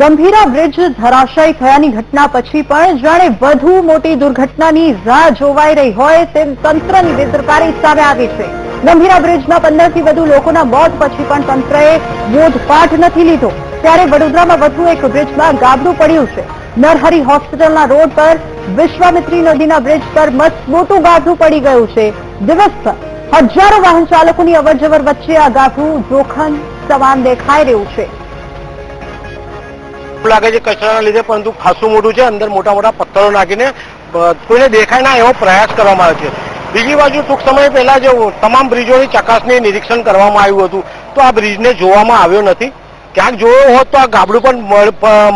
Gambhira bridge ધરાશાયી થયાની ઘટના પછી પણ જાણે વધુ મોટી દુર્ઘટનાની રાહ જોવાઈ રહી હોય તેમ તંત્રની બેદરકારી સામે આવી છે. ગંભીરા બ્રિજમાં પંદરથી વધુ લોકોના મોત પછી પણ તંત્રએ બોધપાઠ નથી લીધો. ત્યારે વડોદરામાં વધુ એક બ્રિજમાં ગાબડું પડ્યું છે. નરહરી હોસ્પિટલના રોડ પર વિશ્વામિત્રી નદીના બ્રિજ પર મોટું ગાબડું પડી ગયું છે. દિવસભર હજારો વાહન ચાલકોની અવરજવર વચ્ચે આ ગાબડું જોખમ સમાન દેખાઈ રહ્યું છે. એવું લાગે છે કચરાના લીધે, પરંતુ ખાસું મોટું છે. અંદર મોટા મોટા પથ્થરો નાખીને કોઈને દેખાય ના એવો પ્રયાસ કરવામાં આવે છે. બીજી બાજુ ટૂંક સમય પહેલા જે તમામ બ્રિજોની ચકાસણી નિરીક્ષણ કરવામાં આવ્યું હતું, તો આ બ્રિજને જોવામાં આવ્યો નથી. ક્યાંક જોયો હોત તો આ ગાબડું પણ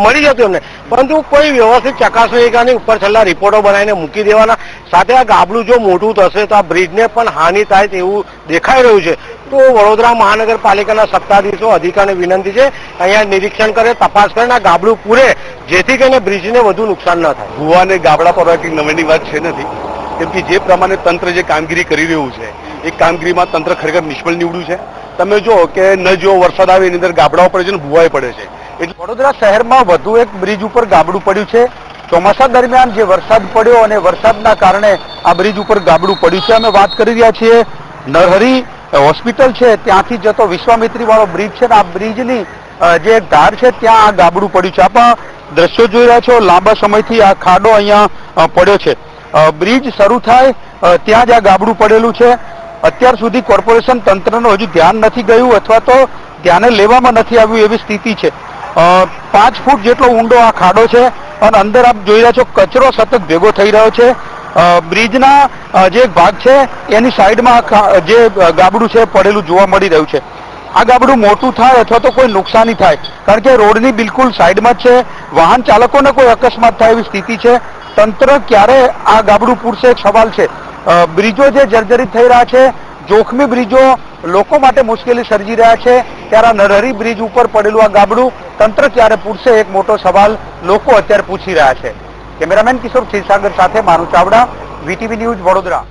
મળી જતું એમને. પરંતુ કોઈ વ્યવસ્થિત ચકાસણી નહીં ઉપર છેલ્લા રિપોર્ટો બનાવીને મૂકી દેવાના સાથે આ ગાબડું જો મોટું થશે તો આ બ્રિજને પણ હાનિ થાય તેવું દેખાઈ રહ્યું છે. તો વડોદરા મહાનગરપાલિકાના સત્તાધીશો અધિકારીને વિનંતી છે, અહીંયા નિરીક્ષણ કરે, તપાસ કરે આ ગાબડું પૂરે, જેથી કરીને બ્રિજને વધુ નુકસાન ન થાય. ભુવા અને ગાબડા પર નવેની વાત છે નથી, કેમ કે જે પ્રમાણે તંત્ર જે કામગીરી કરી રહ્યું છે, એ કામગીરીમાં તંત્ર ખરેખર નિષ્ફળ નીવડ્યું છે. તમે જો કે ન જો વરસાદ આવે એની અંદર ગાબડાઓ પડે છે ને ભૂવાઈ પડે છે. એટલે વડોદરા શહેરમાં વધુ એક બ્રિજ ઉપર ગાબડું પડ્યું છે. ચોમાસા દરમિયાન જે વરસાદ પડ્યો અને વરસાદના કારણે આ બ્રિજ ઉપર ગાબડું પડ્યું છે, અમે વાત કરી રહ્યા છીએ. નરહરી હોસ્પિટલ છે, ત્યાંથી જતો વિશ્વામિત્રી વાળો બ્રિજ છે આ બ્રિજની જે ધાર છે, ત્યાં આ ગાબડું પડ્યું છે. આપ દ્રશ્યો જોઈ રહ્યા છો, લાંબા સમયથી આ ખાડો અહીંયા પડ્યો છે. બ્રિજ શરૂ થાય ત્યાં જ આ ગાબડું પડેલું છે. અત્યાર સુધી કોર્પોરેશન તંત્રનું હજુ ધ્યાન નથી ગયું અથવા તો ધ્યાને લેવામાં નથી આવ્યું એવી સ્થિતિ છે. પાંચ ફૂટ જેટલો ઊંડો આ ખાડો છે. અને અંદર આપ જોઈ રહ્યા છો કચરો સતત ભેગો થઈ રહ્યો છે. બ્રિજના જે ભાગ છે, એની સાઈડમાં જે ગાબડું છે, પડેલું જોવા મળી રહ્યું છે. આ ગાબડું મોટું થાય અથવા તો કોઈ નુકસાની થાય, કારણ કે રોડની બિલકુલ સાઈડમાં જ છે. વાહન ચાલકોને કોઈ અકસ્માત થાય એવી સ્થિતિ છે. તંત્ર ક્યારે આ ગાબડું પૂરશે એક સવાલ છે. બ્રિજો જે જર્જરિત થઈ રહ્યા છે જોખમી બ્રિજો લોકો માટે મુશ્કેલી સર્જી રહ્યા છે. ત્યારે આ નરહરી બ્રિજ ઉપર પડેલું આ ગાબડું તંત્ર ક્યારે પૂરશે એક મોટો સવાલ લોકો અત્યારે પૂછી રહ્યા છે. કેમેરામેન કિશોર ક્ષીરસાગર સાથે માનુ ચાવડા, વીટીવી ન્યૂઝ વડોદરા.